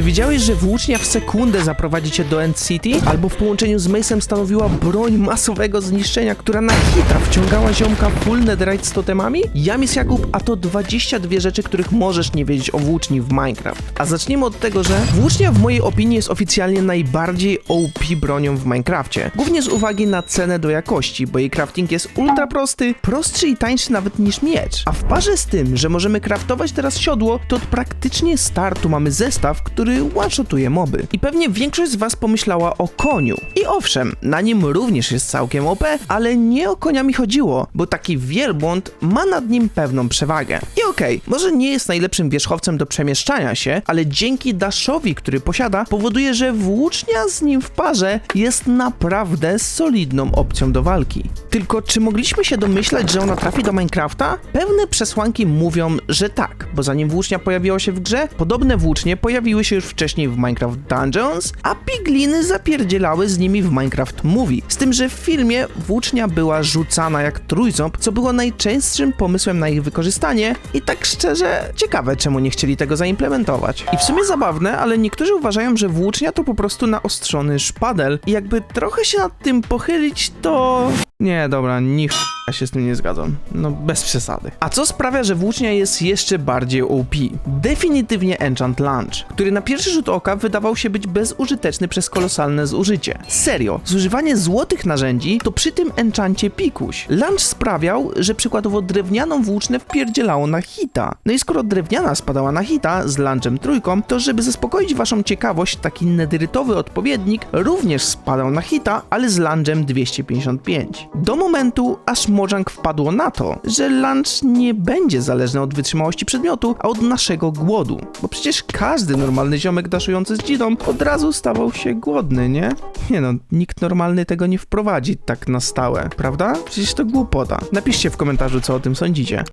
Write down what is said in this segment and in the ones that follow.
Czy wiedziałeś, że włócznia w sekundę zaprowadzi cię do End City? Albo w połączeniu z Mace'em stanowiła broń masowego zniszczenia, która na hita wciągała ziomka full netherite z totemami? Jam jest Jakub, a to 22 rzeczy, których możesz nie wiedzieć o włóczni w Minecraft. A zacznijmy od tego, że włócznia w mojej opinii jest oficjalnie najbardziej OP bronią w Minecrafcie. Głównie z uwagi na cenę do jakości, bo jej crafting jest ultra prosty, prostszy i tańszy nawet niż miecz. A w parze z tym, że możemy craftować teraz siodło, to od praktycznie startu mamy zestaw, który one-shotuje moby. I pewnie większość z was pomyślała o koniu. I owszem, na nim również jest całkiem OP, ale nie o konia mi chodziło, bo taki wielbłąd ma nad nim pewną przewagę. I okej, może nie jest najlepszym wierzchowcem do przemieszczania się, ale dzięki daszowi, który posiada, powoduje, że włócznia z nim w parze jest naprawdę solidną opcją do walki. Tylko czy mogliśmy się domyślać, że ona trafi do Minecrafta? Pewne przesłanki mówią, że tak, bo zanim włócznia pojawiła się w grze, podobne włócznie pojawiły się już wcześniej w Minecraft Dungeons, a pigliny zapierdzielały z nimi w Minecraft Movie. Z tym, że w filmie włócznia była rzucana jak trójząb, co było najczęstszym pomysłem na ich wykorzystanie i tak szczerze, ciekawe czemu nie chcieli tego zaimplementować. I w sumie zabawne, ale niektórzy uważają, że włócznia to po prostu naostrzony szpadel i jakby trochę się nad tym pochylić, to... Nie, dobra, niech ja się z tym nie zgadzam. No, bez przesady. A co sprawia, że włócznia jest jeszcze bardziej OP? Definitywnie Enchant Lunge, który na pierwszy rzut oka wydawał się być bezużyteczny przez kolosalne zużycie. Serio, zużywanie złotych narzędzi to przy tym enchancie pikuś. Lunge sprawiał, że przykładowo drewnianą włócznię wpierdzielało na hita. No i skoro drewniana spadała na hita z lunge'em trójką, to żeby zaspokoić waszą ciekawość, taki nederytowy odpowiednik również spadał na hita, ale z lunge'em 255. Do momentu, aż Mojang wpadło na to, że lunge nie będzie zależny od wytrzymałości przedmiotu, a od naszego głodu. Bo przecież każdy normalny ziomek daszujący z dzidą od razu stawał się głodny, nie? Nie no, nikt normalny tego nie wprowadzi tak na stałe, prawda? Przecież to głupota. Napiszcie w komentarzu, co o tym sądzicie.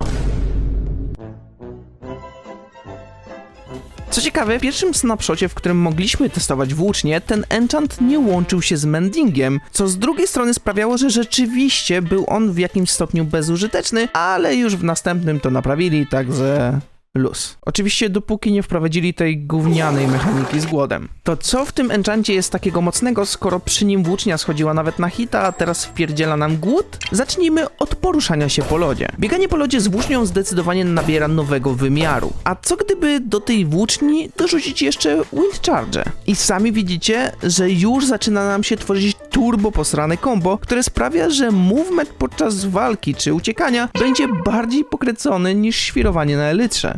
Co ciekawe, w pierwszym snapshocie, w którym mogliśmy testować włócznie, ten enchant nie łączył się z mendingiem, co z drugiej strony sprawiało, że rzeczywiście był on w jakimś stopniu bezużyteczny, ale już w następnym to naprawili, także luz. Oczywiście dopóki nie wprowadzili tej gównianej mechaniki z głodem. To co w tym enchancie jest takiego mocnego, skoro przy nim włócznia schodziła nawet na hita, a teraz wpierdziela nam głód? Zacznijmy od poruszania się po lodzie. Bieganie po lodzie z włócznią zdecydowanie nabiera nowego wymiaru. A co gdyby do tej włóczni dorzucić jeszcze wind charge? I sami widzicie, że już zaczyna nam się tworzyć turbo posrane combo, które sprawia, że movement podczas walki czy uciekania będzie bardziej pokręcony niż świrowanie na elytrze.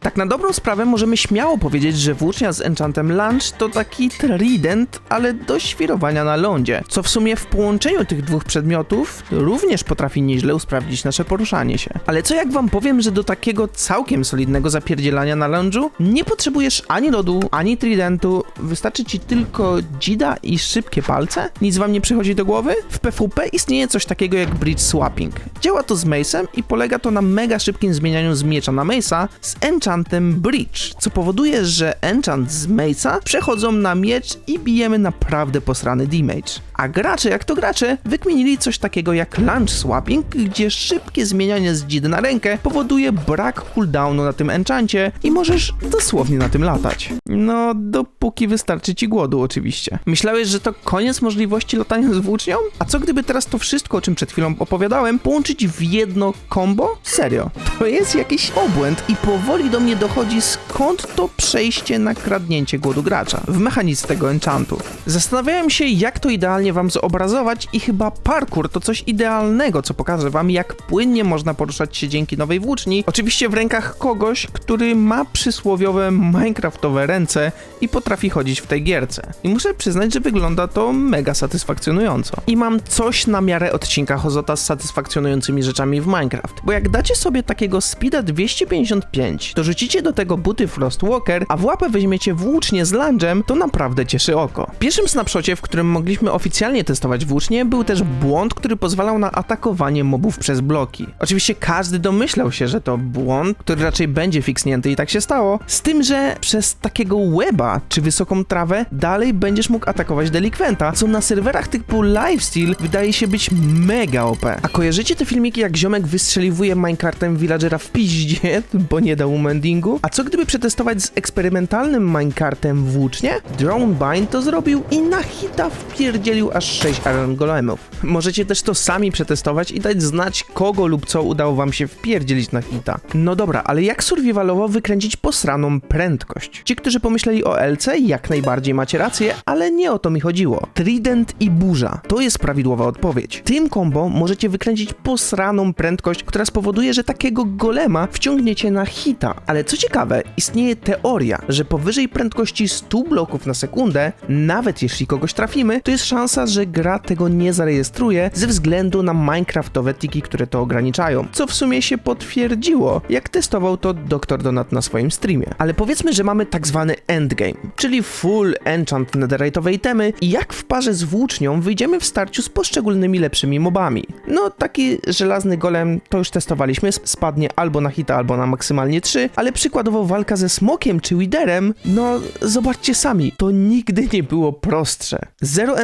Tak na dobrą sprawę możemy śmiało powiedzieć, że włócznia z enchantem lunge to taki trident, ale do świrowania na lądzie, co w sumie w połączeniu tych dwóch przedmiotów również potrafi nieźle usprawnić nasze poruszanie się. Ale co jak wam powiem, że do takiego całkiem solidnego zapierdzielania na lążu nie potrzebujesz ani lodu, ani tridentu, wystarczy ci tylko dzida i szybkie palce? Nic wam nie przychodzi do głowy? W PvP istnieje coś takiego jak bridge swapping. Działa to z Mace'em i polega to na mega szybkim zmienianiu z miecza na Mace'a z enchantem bridge, co powoduje, że enchant z Mace'a przechodzą na miecz i bijemy naprawdę posrany damage. A gracze, jak to gracze, wykminili coś takiego jak lunge swapping, gdzie szybkie zmienianie z dzidy na rękę powoduje brak cooldownu na tym enchancie i możesz dosłownie na tym latać. No, dopóki wystarczy ci głodu oczywiście. Myślałeś, że to koniec możliwości latania z włócznią? A co gdyby teraz to wszystko, o czym przed chwilą opowiadałem, połączyć w jedno combo? Serio, to jest jakiś obłęd i powoli do mnie dochodzi skąd to przejście na kradnięcie głodu gracza w mechanizm tego enchantu. Zastanawiałem się, jak to idealnie wam zobrazować i chyba parkour to coś idealnego, co pokaże wam, jak płynnie można poruszać się dzięki nowej włóczni. Oczywiście w rękach kogoś, który ma przysłowiowe minecraftowe ręce i potrafi chodzić w tej gierce. I muszę przyznać, że wygląda to mega satysfakcjonująco. I mam coś na miarę odcinka Hozota z satysfakcjonującymi rzeczami w Minecraft. Bo jak dacie sobie takiego speeda 255, to rzucicie do tego buty Frostwalker, a w łapę weźmiecie włócznie z lunge'em, to naprawdę cieszy oko. W pierwszym snapshocie, w którym mogliśmy oficjalnie oficjalnie testować włócznie, był też błąd, który pozwalał na atakowanie mobów przez bloki. Oczywiście każdy domyślał się, że to błąd, który raczej będzie fiksnięty i tak się stało, z tym, że przez takiego weba czy wysoką trawę dalej będziesz mógł atakować delikwenta, co na serwerach typu lifesteal wydaje się być mega OP. A kojarzycie te filmiki, jak ziomek wystrzeliwuje Minecraftem villagera w piździe, bo nie dał mu mendingu? A co gdyby przetestować z eksperymentalnym Minecraftem włócznie? Dronebind to zrobił i na hita wpierdzielił aż 6 Iron Golemów. Możecie też to sami przetestować i dać znać kogo lub co udało wam się wpierdzielić na hita. No dobra, ale jak survivalowo wykręcić posraną prędkość? Ci, którzy pomyśleli o LC, jak najbardziej macie rację, ale nie o to mi chodziło. Trident i burza to jest prawidłowa odpowiedź. Tym combo możecie wykręcić posraną prędkość, która spowoduje, że takiego golema wciągniecie na hita. Ale co ciekawe, istnieje teoria, że powyżej prędkości 100 bloków na sekundę, nawet jeśli kogoś trafimy, to jest szansa, że gra tego nie zarejestruje ze względu na minecraftowe tiki, które to ograniczają. Co w sumie się potwierdziło, jak testował to Dr. Donat na swoim streamie. Ale powiedzmy, że mamy tak zwany endgame, czyli full enchant netherite'owej temy i jak w parze z włócznią wyjdziemy w starciu z poszczególnymi lepszymi mobami. No, taki żelazny golem to już testowaliśmy, spadnie albo na hita, albo na maksymalnie 3, ale przykładowo walka ze smokiem czy widerem, no zobaczcie sami, to nigdy nie było prostsze. Zero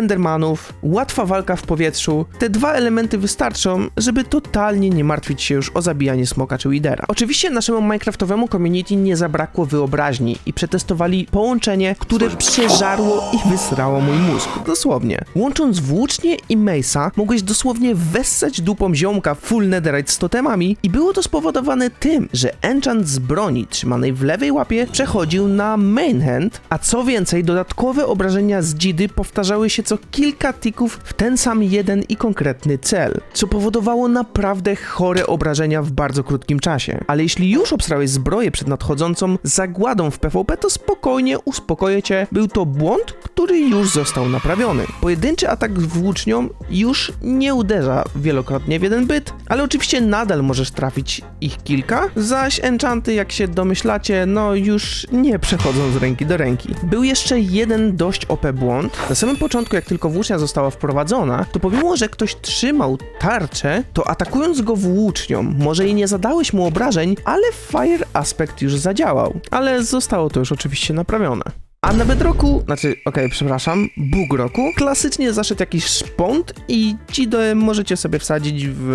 endermanów, łatwa walka w powietrzu, te dwa elementy wystarczą, żeby totalnie nie martwić się już o zabijanie smoka czy widera. Oczywiście naszemu minecraftowemu community nie zabrakło wyobraźni i przetestowali połączenie, które przeżarło i wysrało mój mózg, dosłownie. Łącząc włócznie i Mace'a, mogłeś dosłownie wessać dupą ziomka full netherite z totemami i było to spowodowane tym, że enchant z broni trzymanej w lewej łapie przechodził na main hand, a co więcej, dodatkowe obrażenia z dzidy powtarzały się co kilka tików w ten sam jeden i konkretny cel, co powodowało naprawdę chore obrażenia w bardzo krótkim czasie. Ale jeśli już obsrałeś zbroję przed nadchodzącą zagładą w PvP, to spokojnie uspokoję cię, był to błąd, który już został naprawiony. Pojedynczy atak włócznią już nie uderza wielokrotnie w jeden byt, ale oczywiście nadal możesz trafić ich kilka, zaś enchanty, jak się domyślacie, no już nie przechodzą z ręki do ręki. Był jeszcze jeden dość OP błąd. Na samym początku, jak tylko włócznia została wprowadzona, to pomimo, że ktoś trzymał tarczę, to atakując go włócznią, może i nie zadałeś mu obrażeń, ale Fire Aspect już zadziałał. Ale zostało to już oczywiście naprawione. A na bedroku, znaczy, okej, przepraszam, bóg roku, klasycznie zaszedł jakiś szpont i ci do możecie sobie wsadzić w...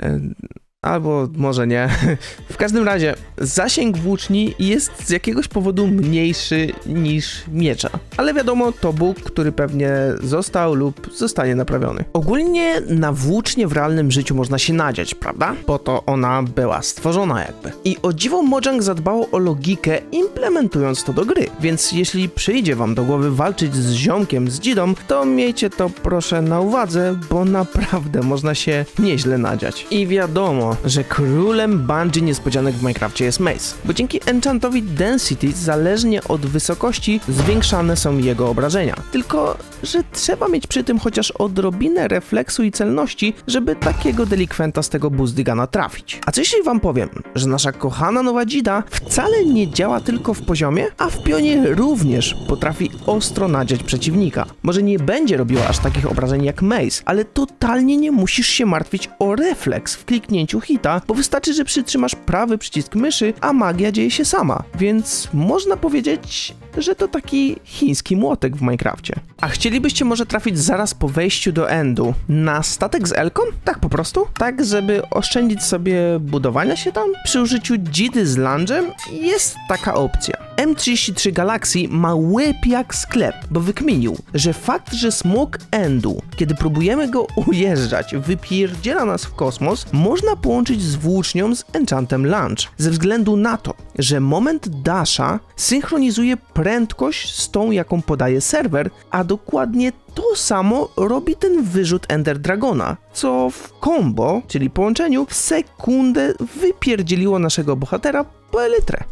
E, albo może nie. W każdym razie, zasięg włóczni jest z jakiegoś powodu mniejszy niż miecza. Ale wiadomo, to Bóg, który pewnie został lub zostanie naprawiony. Ogólnie na włócznie w realnym życiu można się nadziać, prawda? Po to ona była stworzona jakby. I o dziwo Mojang zadbało o logikę, implementując to do gry. Więc jeśli przyjdzie wam do głowy walczyć z ziomkiem, z dzidą, to miejcie to proszę na uwadze, bo naprawdę można się nieźle nadziać. I wiadomo, że królem Bungie niespodzianek w Minecrafcie jest Mace, bo dzięki enchantowi Density zależnie od wysokości zwiększane są jego obrażenia. Tylko, że trzeba mieć przy tym chociaż odrobinę refleksu i celności, żeby takiego delikwenta z tego buzdygana trafić. A co jeśli wam powiem, że nasza kochana nowa dzida wcale nie działa tylko w poziomie, a w pionie również potrafi ostro nadziać przeciwnika. Może nie będzie robiła aż takich obrażeń jak Mace, ale totalnie nie musisz się martwić o refleks w kliknięciu hita, bo wystarczy, że przytrzymasz prawy przycisk myszy, a magia dzieje się sama. Więc można powiedzieć, że to taki chiński młotek w Minecrafcie. A chcielibyście może trafić zaraz po wejściu do endu na statek z Elką? Tak po prostu? Tak, żeby oszczędzić sobie budowania się tam? Przy użyciu dzidy z lunge'em jest taka opcja. M33 Galaxy ma łeb jak sklep, bo wykminił, że fakt, że smok endu, kiedy próbujemy go ujeżdżać, wypierdziela nas w kosmos, można połączyć z włócznią z enchantem lunge, ze względu na to, że moment dasha synchronizuje prędkość z tą, jaką podaje serwer, a dokładnie to samo robi ten wyrzut Ender Dragona, co w combo, czyli połączeniu, w sekundę wypierdzieliło naszego bohatera po elytrę.